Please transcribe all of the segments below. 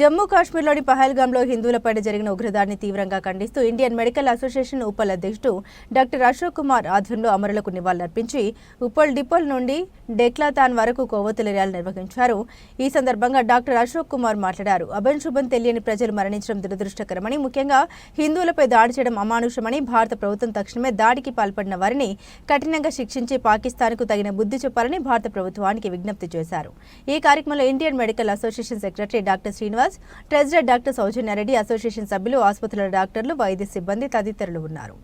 జమ్మూ కాశ్మీర్లోని పహల్గామ్లో హిందువులపై జరిగిన ఉగ్రదాడిని తీవ్రంగా ఖండిస్తూ ఇండియన్ మెడికల్ అసోసియేషన్ ఉప్పల్ అధ్యక్షుడు డాక్టర్ అశోక్ కుమార్ ఆధ్వర్యంలో అమరులకు నివాళులర్పించి ఉప్పల్ డిపోల్ నుండి డెక్లాతాన్ వరకు కొవ్వొత్తుల ర్యాలీ నిర్వహించారు. ఈ సందర్భంగా డాక్టర్ అశోక్ కుమార్ మాట్లాడారు. అభం తెలియని ప్రజలు మరణించడం దురదృష్టకరమని ముఖ్యంగా హిందువులపై దాడి చేయడం అమానుషమని భారత ప్రభుత్వం తక్షణమే దాడికి పాల్పడిన వారిని కఠినంగా శిక్షించి పాకిస్తాన్కు తగిన బుద్ధి చెప్పాలని భారత ప్రభుత్వానికి విజ్ఞప్తి చేశారు. ఈ కార్యక్రమంలో Indian medical association secretary doctor Srinivas Srinivas treasurer doctor Sowjanya Reddy association సభ్యులు ఆసుపత్రుల డాక్టర్లు వైద్య సిబ్బంది తదితరులు ఉన్నారు.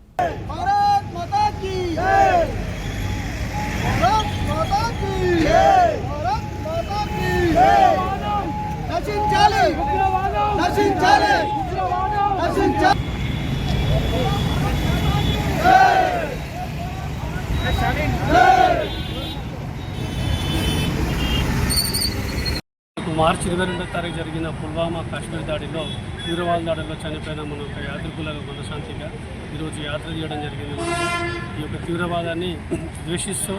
నశించాలి నశించాలి నశించాలి మార్చి ఇరవై రెండో తారీఖు జరిగిన పుల్వామా కాశ్మీర్ దాడిలో తీవ్రవాద దాడిలో చనిపోయిన మన యొక్క యాత్రికుల మనశాంతిగా ఈరోజు యాత్ర చేయడం జరిగింది. ఈ యొక్క తీవ్రవాదాన్ని ద్వేషిస్తూ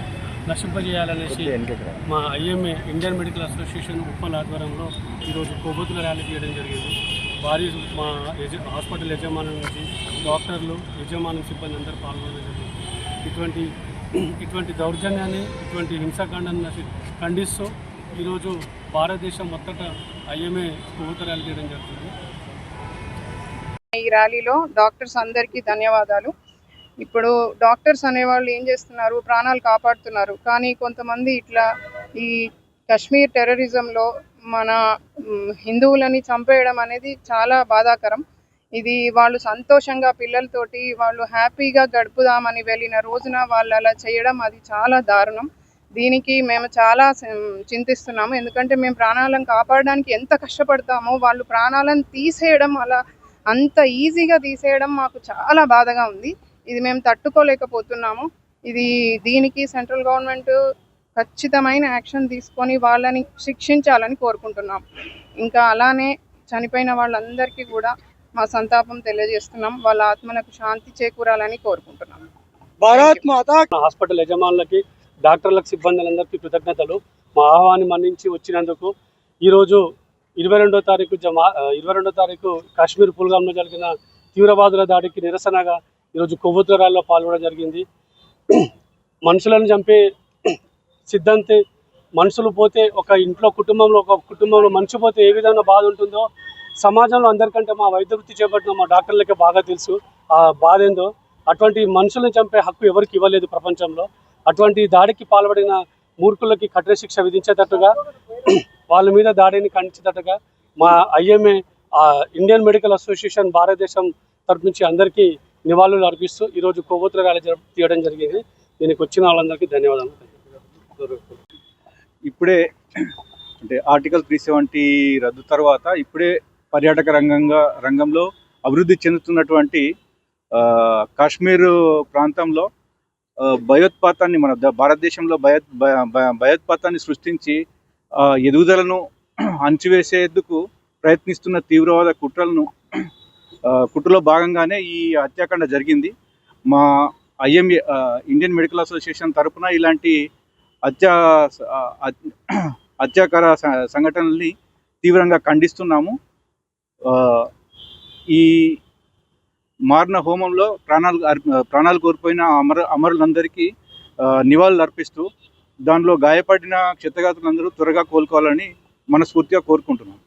నశింపజేయాలనేసి మా IMA Indian medical association Uppal ఆధ్వర్యంలో ఈరోజు కొవ్వొత్తుల ర్యాలీ చేయడం జరిగింది. వారి మా యజ హాస్పిటల్ యజమానుల నుంచి డాక్టర్లు యజమానుల సిబ్బంది అందరూ పాల్గొనడం జరిగింది. ఇటువంటి ఇటువంటి దౌర్జన్యాన్ని ఇటువంటి హింసాకాండాన్ని ఖండిస్తూ ఈరోజు భారతదేశం మొత్తం ఐఎంఏ కొవ్వొత్తుల ర్యాలీ చేయడం జరుగుతుంది. ఈ ర్యాలీలో డాక్టర్స్ అందరికీ ధన్యవాదాలు. ఇప్పుడు డాక్టర్స్ అనేవాళ్ళు ఏం చేస్తున్నారు? ప్రాణాలు కాపాడుతున్నారు. కానీ కొంతమంది ఇట్లా ఈ కశ్మీర్ టెర్రరిజంలో మన హిందువులని చంపేయడం అనేది చాలా బాధాకరం. ఇది వాళ్ళు సంతోషంగా పిల్లలతోటి వాళ్ళు హ్యాపీగా గడుపుదామని వెళ్ళిన రోజున వాళ్ళు అలా చేయడం అది చాలా దారుణం. దీనికి మేము చాలా చింతిస్తున్నాము. ఎందుకంటే మేము ప్రాణాలను కాపాడడానికి ఎంత కష్టపడతామో వాళ్ళు ప్రాణాలను తీసేయడం అలా అంత ఈజీగా తీసేయడం మాకు చాలా బాధగా ఉంది. ఇది మేము తట్టుకోలేకపోతున్నాము. ఇది దీనికి సెంట్రల్ గవర్నమెంట్ ఖచ్చితమైన యాక్షన్ తీసుకొని వాళ్ళని శిక్షించాలని కోరుకుంటున్నాం ఇంకా అలానే చనిపోయిన వాళ్ళందరికీ కూడా మా సంతాపం తెలియజేస్తున్నాం. వాళ్ళ ఆత్మలకు శాంతి చేకూరాలని కోరుకుంటున్నాం భారత్ మాతా హాస్పిటల్ యజమానులకి డాక్టర్లకు సిబ్బందులందరికీ కృతజ్ఞతలు. మా ఆహ్వాన్ని మన్నించి వచ్చినందుకు ఈరోజు ఇరవై రెండో తారీఖు జమా ఇరవై రెండో తారీఖు కాశ్మీర్ పుల్గాంలో జరిగిన తీవ్రవాదుల దాడికి నిరసనగా ఈరోజు కొవ్వొత్తుల ర్యాలీలో పాల్గొనడం జరిగింది. మనుషులను చంపే సిద్ధాంతి మనుషులు పోతే ఒక ఇంట్లో కుటుంబంలో ఒక కుటుంబంలో మనిషి పోతే ఏ విధంగా బాధ ఉంటుందో సమాజంలో అందరికంటే మా వైద్య వృత్తి చేపట్టిన మా డాక్టర్లకే బాగా తెలుసు. ఆ బాధ ఏందో అటువంటి మనుషులను చంపే హక్కు ఎవరికి ఇవ్వలేదు ప్రపంచంలో. అటువంటి దాడికి పాల్పడిన మూర్ఖులకి కఠిన శిక్ష విధించేటట్టుగా వాళ్ళ మీద దాడిని ఖండించేటట్టుగా మా ఐఎంఏ ఇండియన్ మెడికల్ అసోసియేషన్ భారతదేశం తరపు నుంచి అందరికీ నివాళులు అర్పిస్తూ ఈరోజు కొవ్వొత్తుల ర్యాలీ తీయడం జరిగింది. దీనికి వచ్చిన వాళ్ళందరికీ ధన్యవాదాలు. ఇప్పుడే అంటే ఆర్టికల్ త్రీ సెవెంటీ రద్దు తర్వాత ఇప్పుడే పర్యాటక రంగంగా రంగంలో అభివృద్ధి చెందుతున్నటువంటి కాశ్మీరు కాశ్మీర్ ప్రాంతంలో భయోత్పాతాన్ని మన భారతదేశంలో భయో భయోత్పాతాన్ని సృష్టించి ఎదుగుదలను అంచివేసేందుకు ప్రయత్నిస్తున్న తీవ్రవాద కుట్రలను కుట్రలో భాగంగానే ఈ హత్యాకాండ జరిగింది. మా ఐఎంఏ ఇండియన్ మెడికల్ అసోసియేషన్ తరపున ఇలాంటి హత్యా హత్యాకర సంఘటనల్ని తీవ్రంగా ఖండిస్తున్నాము. ఈ మారిన హోమంలో ప్రాణాలు ప్రాణాలు కోల్పోయిన అమర అమరులందరికీ ఆ, నివాళులు అర్పిస్తూ దానిలో గాయపడిన క్షతగాతులందరూ త్వరగా కోలుకోవాలని మనస్ఫూర్తిగా కోరుకుంటున్నాం.